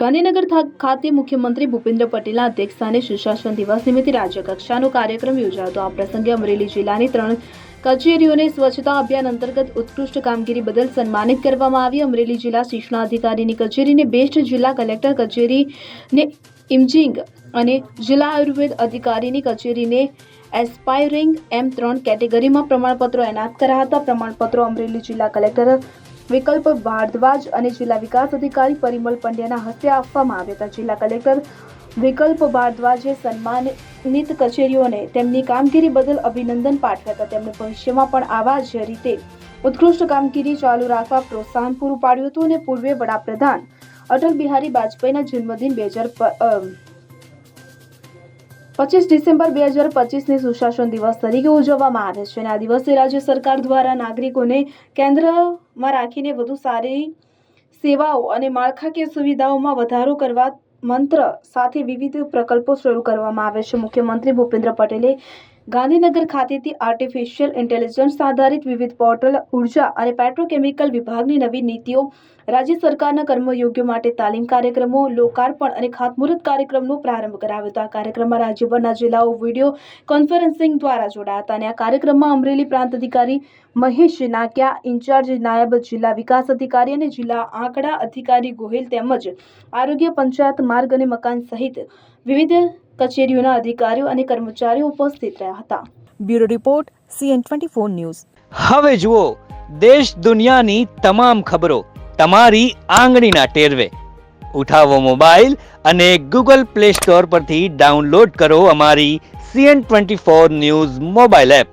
ગાંધીનગર ખાતે મુખ્યમંત્રી ભૂપેન્દ્ર પટેલના અધ્યક્ષસ્થાને સુશાસન દિવસ નિમિત્તે રાજ્યકક્ષાનો કાર્યક્રમ યોજાયો હતો. આ પ્રસંગે અમરેલી જિલ્લાની ત્રણ કચેરીઓને સ્વચ્છતા અભિયાન અંતર્ગત ઉત્કૃષ્ટ કામગીરી બદલ સન્માનિત કરવામાં આવી. અમરેલી જિલ્લા શિક્ષણાધિકારીની કચેરીને બેસ્ટ જિલ્લા કલેક્ટર કચેરીને ઇમજિંગ અને જિલ્લા આયુર્વેદ અધિકારીની કચેરીને એસ્પાયરિંગ એમ ત્રણ કેટેગરીમાં પ્રમાણપત્રો એનાયત કર્યા હતા. પ્રમાણપત્રો અમરેલી જિલ્લા કલેક્ટર વિકલ્પ ભારદ્વાજ અને જિલ્લા વિકાસ અધિકારી પરિમલ પંડ્યાના હસ્તે આપવામાં આવ્યા હતા. જિલ્લા કલેક્ટર વિકલ્પ ભારદ્વાજે સન્માનિત કચેરીઓને તેમની કામગીરી બદલ અભિનંદન પાઠવ્યા હતા. તેમણે ભવિષ્યમાં પણ આવા જ રીતે ઉત્કૃષ્ટ કામગીરી ચાલુ રાખવા પ્રોત્સાહન પૂરું પાડ્યું હતું અને પૂર્વે વડાપ્રધાન અટલ બિહારી વાજપેયીના જન્મદિન બે હજાર પચીસ ડિસેમ્બર બે હજાર પચીસને સુશાસન દિવસ તરીકે ઉજવવામાં આવે છે અને આ દિવસે રાજ્ય સરકાર દ્વારા નાગરિકોને કેન્દ્રમાં રાખીને વધુ સારી સેવાઓ અને માળખાકીય સુવિધાઓમાં વધારો કરવા મંત્ર સાથે વિવિધ પ્રકલ્પો શરૂ કરવામાં આવે છે. મુખ્યમંત્રી ભૂપેન્દ્ર પટેલે ગાંધીનગર ખાતેથી આર્ટિફિશિયલ ઇન્ટેલિજન્સ આધારિત વિવિધ પોર્ટલ ઊર્જા અને પેટ્રોકેમિકલ વિભાગની નવી નીતિઓ, રાજ્ય સરકારના કર્મયોગ્યો માટે તાલીમ કાર્યક્રમો, લોકાર્પણ અને ખાતમુહૂર્ત કાર્યક્રમનો પ્રારંભ કરાવ્યો હતો. આ કાર્યક્રમમાં રાજ્યભરના જિલ્લાઓ વીડિયો કોન્ફરન્સિંગ દ્વારા જોડાયા હતા અને આ કાર્યક્રમમાં અમરેલી પ્રાંત અધિકારી મહેશ નાક્યા, ઇન્ચાર્જ નાયબ જિલ્લા વિકાસ અધિકારી અને જિલ્લા આંકડા અધિકારી ગોહિલ તેમજ આરોગ્ય પંચાયત માર્ગ અને મકાન સહિત વિવિધ કચેરીઓના અધિકારીઓ અને કર્મચારીઓ ઉપસ્થિત રહ્યા હતા. Bureau report CN twenty four news. હવે જુઓ દેશ દુનિયાની તમામ ખબરો તમારી આંગળીના ટેરવે. ઉઠાવો મોબાઈલ અને ગૂગલ પ્લે સ્ટોર પરથી ડાઉનલોડ કરો અમારી CN twenty four news mobile app.